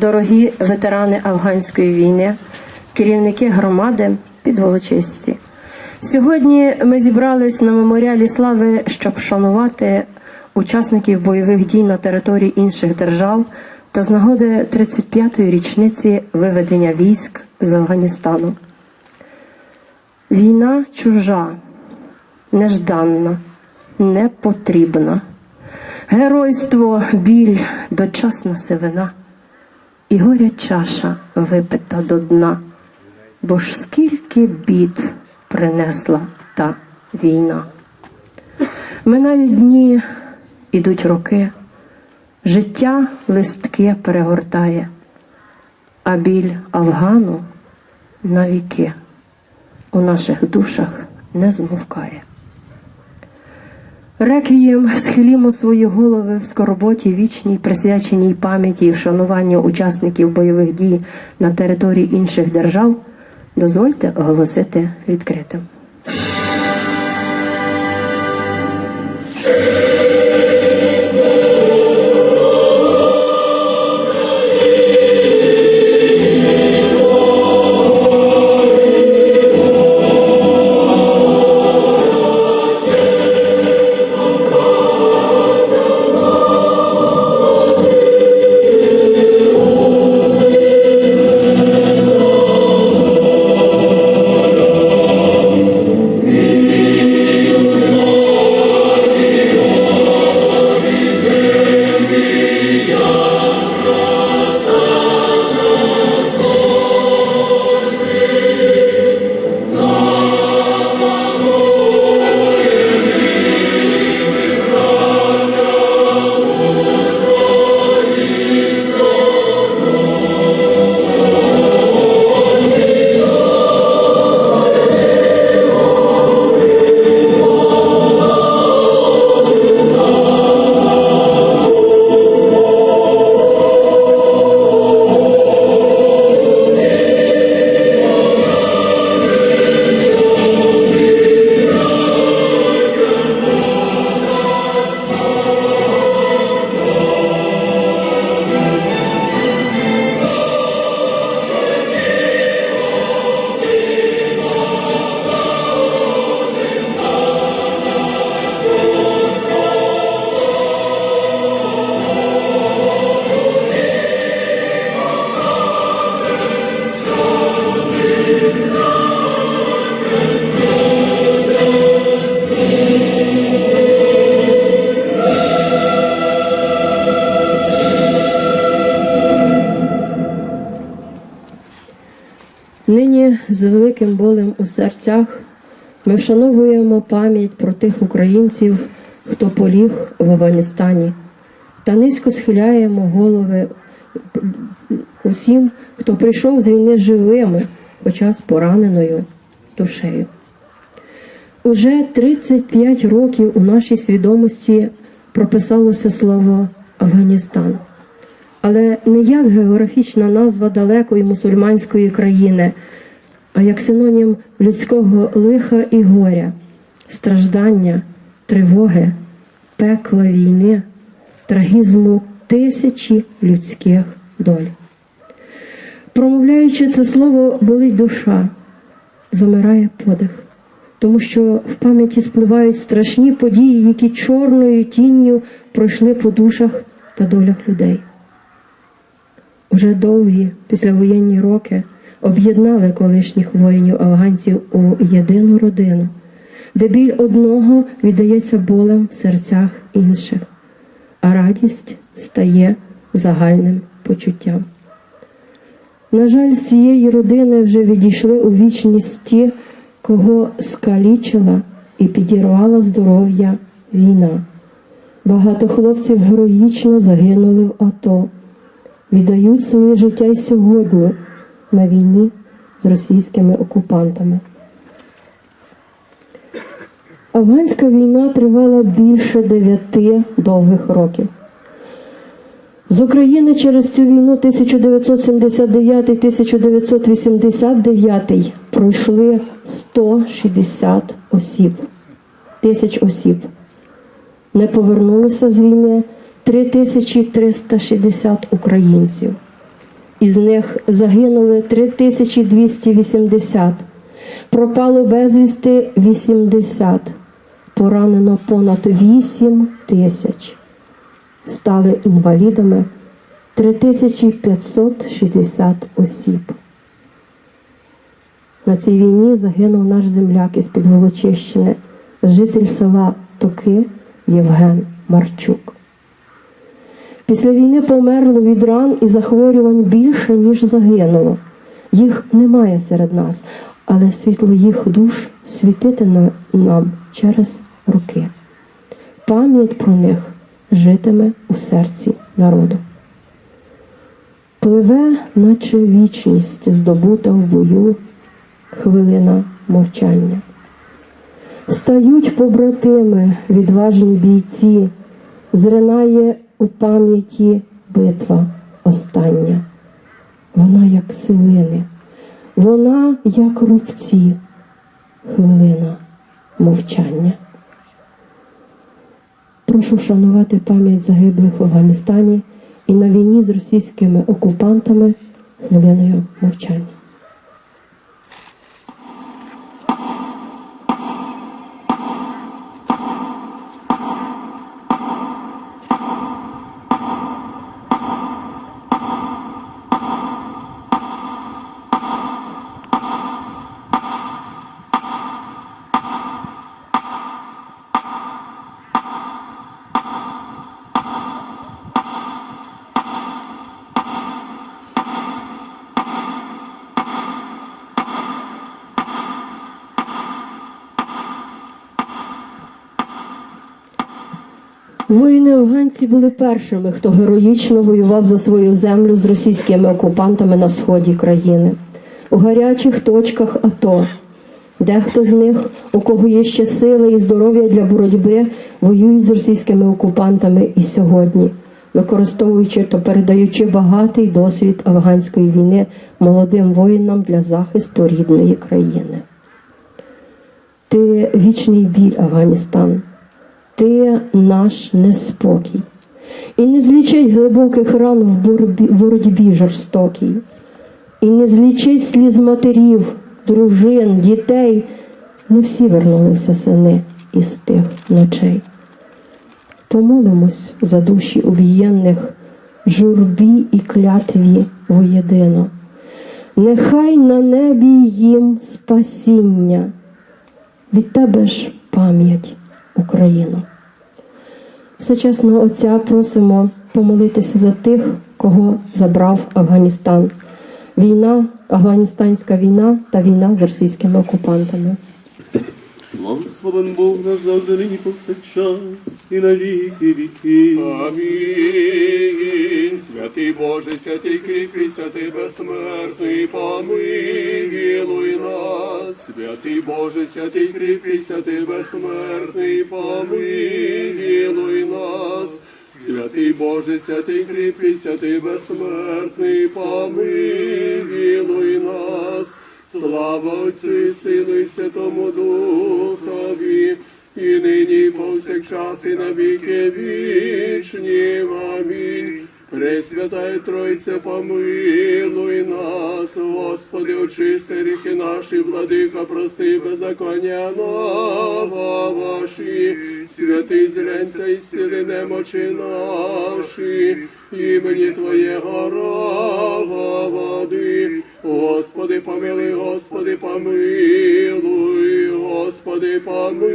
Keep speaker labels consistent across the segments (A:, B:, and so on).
A: дорогі ветерани афганської війни, керівники громади підволочисті. Сьогодні ми зібрались на меморіалі слави, щоб шанувати учасників бойових дій на території інших держав та з нагоди 35-ї річниці виведення військ з Афганістану. Війна чужа, нежданна, непотрібна. Геройство, біль, дочасна сивина, і горя чаша випита до дна, бо ж скільки бід принесла та війна. Минають дні, ідуть роки, життя листки перегортає, а біль Афгану навіки у наших душах не змовкає. Реквієм схилімо свої голови в скорботі вічній, присвяченій пам'яті і вшануванню учасників бойових дій на території інших держав, дозвольте оголосити відкритим. Великим болем у серцях ми вшановуємо пам'ять про тих українців, хто поліг в Афганістані, та низько схиляємо голови усім, хто прийшов з війни живими, хоча з пораненою душею. Уже 35 років у нашій свідомості прописалося слово Афганістан але не як географічна назва далекої мусульманської країни, а як синонім людського лиха і горя, страждання, тривоги, пекла війни, трагізму тисячі людських доль. Промовляючи це слово, болить душа, замирає подих, тому що в пам'яті спливають страшні події, які чорною тінню пройшли по душах та долях людей. Уже довгі післявоєнні роки об'єднали колишніх воїнів афганців у єдину родину, де біль одного віддається болем в серцях інших, а радість стає загальним почуттям. На жаль, з цієї родини вже відійшли у вічність ті, кого скалічила і підірвала здоров'я війна. Багато хлопців героїчно загинули в АТО віддають своє життя й сьогодні на війні з російськими окупантами. Афганська війна тривала більше дев'яти довгих років. З України через цю війну 1979-1989 пройшли 160 осіб, тисяч осіб. Не повернулися з війни 3360 українців. Із них загинули 3280, пропало безвісти 80, поранено понад 8 тисяч, стали інвалідами 3560 осіб. На цій війні загинув наш земляк із Підволочищини, житель села Токи Євген Марчук. Після війни померло від ран і захворювань більше, ніж загинуло. Їх немає серед нас, але світло їх душ світитиме нам через роки. Пам'ять про них житиме у серці народу. Пливе, наче вічність, здобута в бою, хвилина мовчання. Встають побратими, відважні бійці, зринає у пам'яті битва остання. Вона як сивини, вона як рубці, хвилина мовчання. Прошу вшанувати пам'ять загиблих в Афганістані і на війні з російськими окупантами хвилиною мовчання. Воїни афганці були першими, хто героїчно воював за свою землю з російськими окупантами на сході країни. У гарячих точках АТО. Дехто з них, у кого є ще сили і здоров'я для боротьби, воюють з російськими окупантами і сьогодні, використовуючи та передаючи багатий досвід афганської війни молодим воїнам для захисту рідної країни. Ти вічний біль, Афганістан ти наш неспокій. І не злічить глибоких ран в боротьбі, жорстокій, і не злічить сліз матерів, дружин, дітей. Не всі вернулися сини із тих ночей. Помолимось за душі убієнних в журбі і клятві воєдино. Нехай на небі їм спасіння, від тебе ж пам'ять Україну. Всечесного Отця просимо помолитися за тих, кого забрав Афганістан. Війна, афганістанська війна та війна з російськими окупантами.
B: Благословен Бог наш завжди нині повсякчас і на віки віки.
C: Амінь. Святий Боже, святий кріпкий, святий безсмертний, помилуй нас. Святий Боже, святий кріпкий, святий безсмертний, помилуй нас. Святий Боже, святий кріпкий, святий безсмертний, помилуй нас. Слава Отцю і Сину і Святому Духові, і нині, і повсякчас, і на віки вічні. Амінь. Пресвятая Тройце, помилуй нас, Господи, очисти гріхи наші, владика, прости беззаконня нова ваші, святий зрянця і зціли немочі наші, імені Твоєго рава води. Господи, помилуй, Господи, помилуй, Господи, помилуй.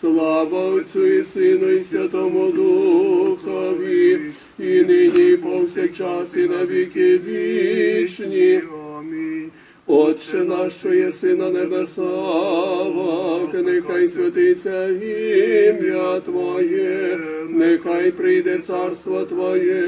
C: Слава Отцю і Сину і Святому Духові, і нині, і повсякчас, і на віки вічні. Отче наш, що єси на нехай святиться ім'я Твоє, нехай прийде царство Твоє,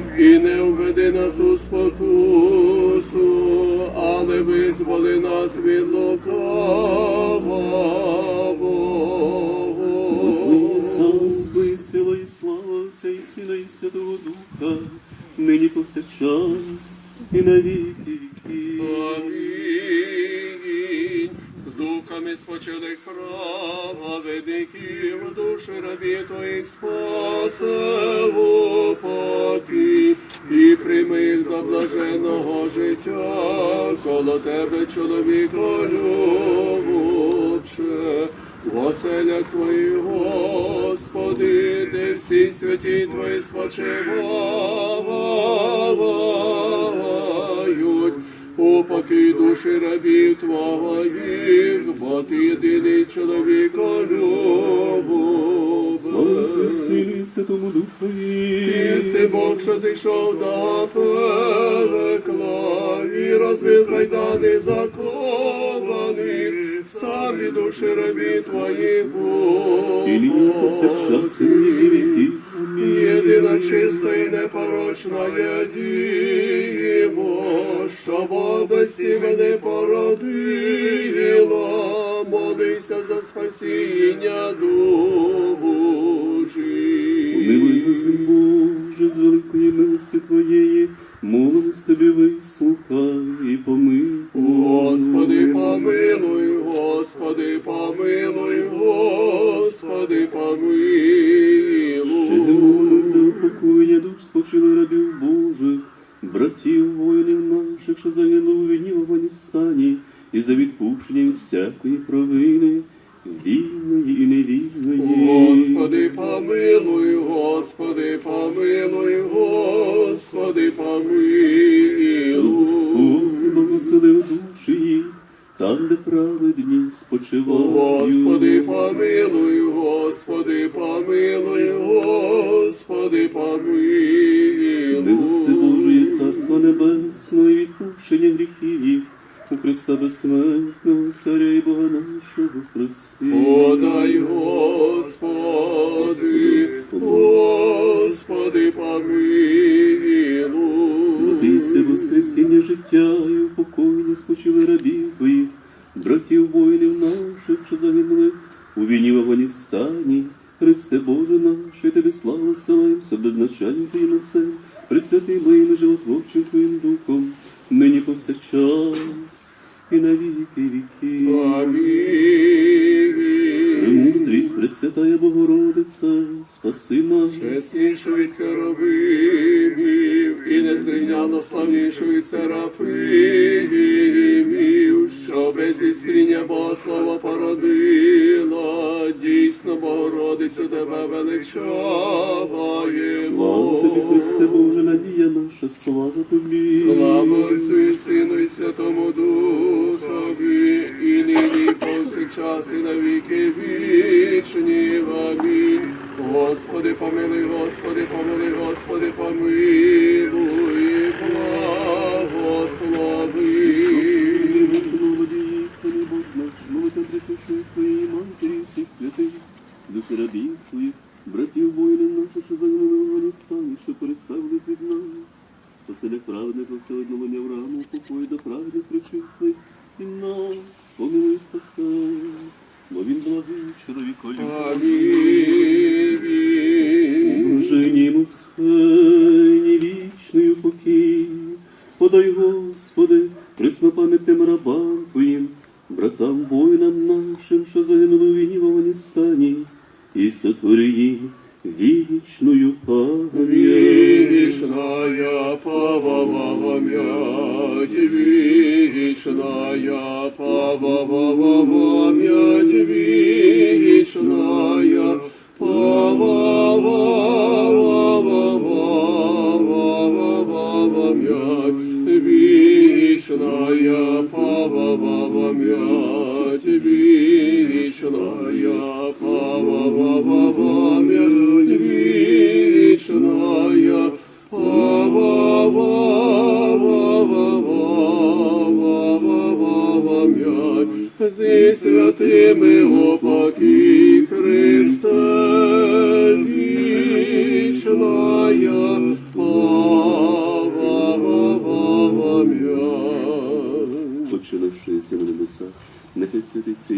C: і не введи нас у спокусу, але визволи нас від лукавого.
B: Царство, сила і слава Отця і Сина, і Святого Духа, нині повсякчас і навіки віки.
C: Амінь. Духами спочилих праведників, душі рабі твоїх спасе покій, і прийми до блаженного життя, коло тебе, чоловіко любче. В твоїх, Господи, де всі святі твої спочивають, упокій душі рабів твоїх, бо ти єдиний чоловік
B: Слава Отцю і
C: любить.
B: Сину, і Святому Духові.
C: Ти си Бог, що зійшов до пекла, і розвив кайдани закованих, самі душі рабі твоїх
B: І нині повсякчас, і віки віки.
C: Єдина чиста і непорочна є Діво, що водосі мене породила, молися за спасіння
B: Помилуй
C: душі.
B: нас, Боже, з великої милості Твоєї, молимось Тобі вислухай і помилуй. Всякої провини, вільної і невільної.
C: Господи, помилуй, Господи, помилуй, Господи,
B: Щоб
C: помилуй.
B: Господь благословив душі їх, там, де праведні спочивають.
C: Господи, помилуй, Господи, помилуй, Господи,
B: Милости
C: помилуй.
B: Божої, Царства Небесного і відпущення гріхів їх, у Христа безсмертного, Царя і Бога нашого прости.
C: Подай, Господи, Господи, помилуй.
B: Родися воскресіння життя і упокоєння спочили рабів твоїх, братів воїнів наших, що загинули у війні в Афганістані. Христе Боже наш, і тобі славу селаємося безначальним твоїм Отцем, присвятим моїм і животворчим твоїм духом, нині повсякчас і на віки віки.
C: Амінь.
B: Премудрість, Пресвятая Богородиця, спаси нас.
C: Чеснішу від керовимів і незрівняно славнішу від серафимів, що без істріння Богослова породила, дійсно Богородицю тебе величаваємо.
B: Слава тобі, Христе Боже, надія наша, слава тобі.
C: Слава Отцю і Сину і Святому Духові, і нині, повсякчас, і на віки вічні. Амінь. Господи, помилуй, Господи, помилуй, Господи, помилуй, благослови.
B: Духи рабів своїх, братів воїнів наших, що загинули в Афганістані, що переставились від нас. Поселях праведних все одного в раму, покою до праведних причисних, і нас помилуй спасе, бо він благий чоловіко
C: Амінь.
B: Блаженнім схайні вічною покій, подай, Господи, преснопам'ятним рабам Твоїм, братам воїнам нашим, що загинули війні в Афганістані, і сотвори їм вічною пам'ять.
C: Вечная память, вечная память, вечная память,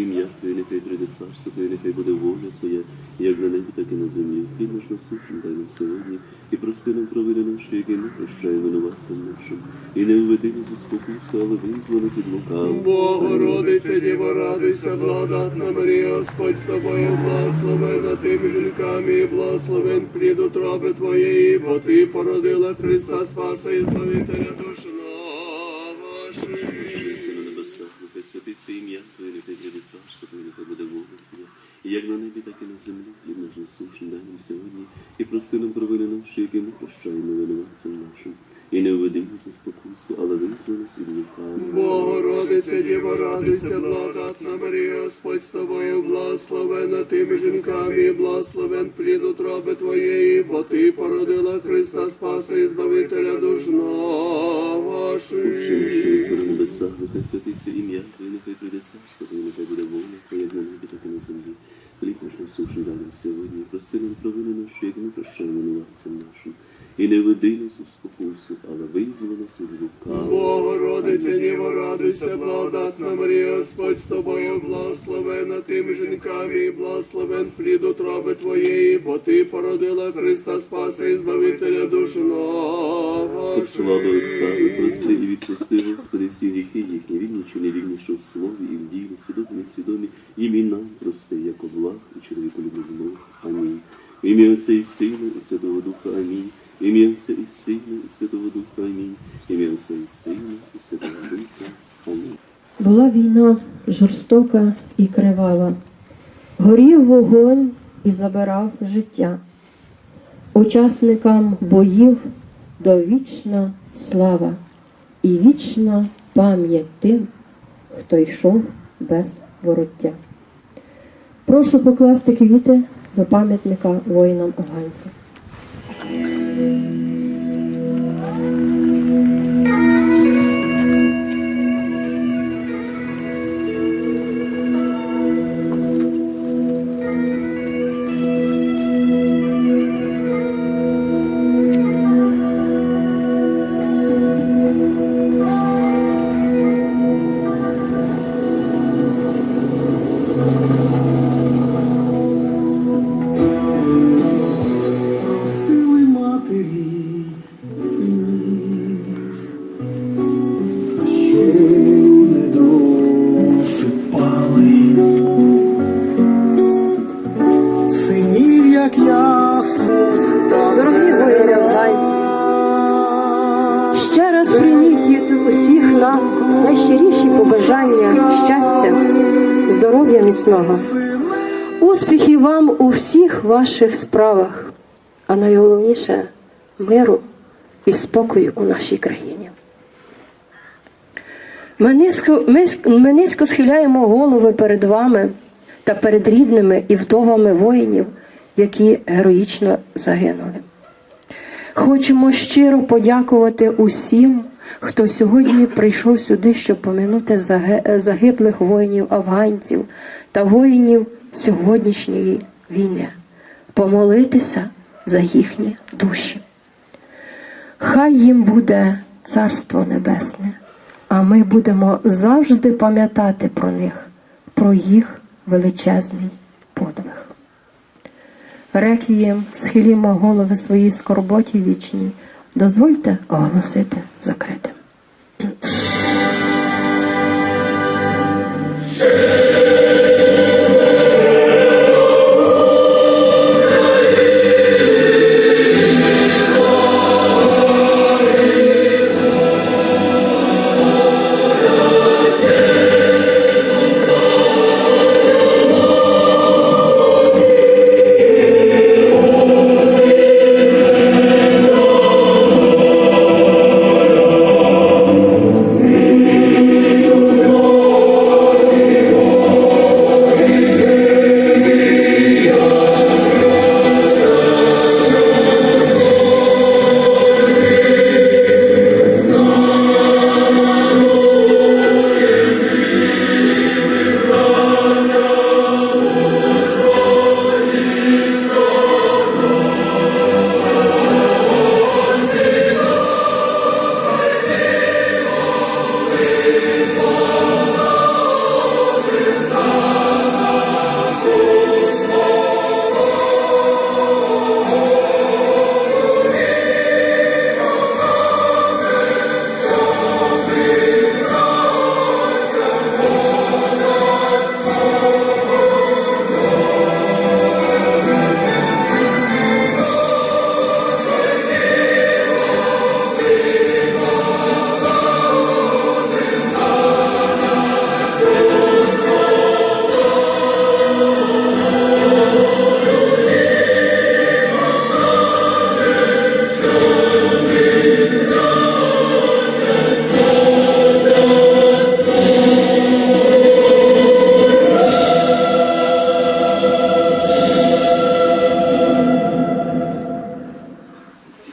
B: ім'я Твоє, нехай прийде царство Твоє, нехай буде воля Твоя, як на небі, так і на землі. Хліб наш насущний дай нам сьогодні, і прости нам провини наші, які ми прощаємо винуватцям нашим. І не введи нас у спокусу, але визволи нас від лукавого.
C: Богородице, Діво, радуйся, благодатна Марія, Господь з тобою, благословена тими жінками, і благословен плід утроби Твоєї, бо Ти породила Христа Спаса і Збавителя душ
B: нехай це ім'я Твоє, нехай прийде царство Твоє, нехай буде Бога Твоя. І як на небі, так і на землі. Хліб наш насущний дай нам сьогодні, і прости нам провини наші, які ми прощаємо винуватцям нашим. І не введи нас у спокусу, але нас від лукавого.
C: Богородице, Діво, радуйся, благодатна Марія, Господь з тобою, благословена тими жінками, і благословен плід утроби Твоєї, бо Ти породила Христа Спаса і Збавителя душ
B: Отче, що
C: наших.
B: на небесах, нехай святиться ім'я Твоє, нехай прийде царство Твоє, нехай буде воля Твоя, як на небі, так і на землі. Хліб наш насущний дай нам сьогодні, прости нам провини наші, як ми прощаємо винуватцям нашим. І не веди нас у спокусу, але визволи нас від лукавого.
C: Богородице, Діво, радуйся, благодатна Марія, Господь з тобою, благословена тими жінками, і благословен плід утроби Твоєї, бо Ти породила Христа Спаса і Збавителя душ
B: Слава
C: наших.
B: остави, прости і відпусти, Господи, всі гріхи їхні, вільні чи невільні, що в слові і в ділі, свідомі, несвідомі, і мій нам прости, як облах і чоловіку любить зло. Амінь. В ім'я Отця і Сина, і Святого Духа, амінь. Ім'я Отця і Сина, Святого Духа, амінь. Ім'я Отця і Сина, Святого Духа, амінь.
A: Була війна жорстока і кривава. Горів вогонь і забирав життя. Учасникам боїв довічна слава і вічна пам'ять тим, хто йшов без вороття. Прошу покласти квіти до пам'ятника воїнам афганцям. Thank you. Міцного, успіхів вам у всіх ваших справах, а найголовніше миру і спокою у нашій країні. Ми низько, ми, ми низько схиляємо голови перед вами та перед рідними і вдовами воїнів, які героїчно загинули. Хочемо щиро подякувати усім, хто сьогодні прийшов сюди, щоб поминути загиблих воїнів афганців та воїнів сьогоднішньої війни, помолитися за їхні душі. Хай їм буде Царство Небесне, а ми будемо завжди пам'ятати про них, про їх величезний подвиг. Реквієм схилімо голови свої в скорботі вічній. Дозвольте оголосити закритим.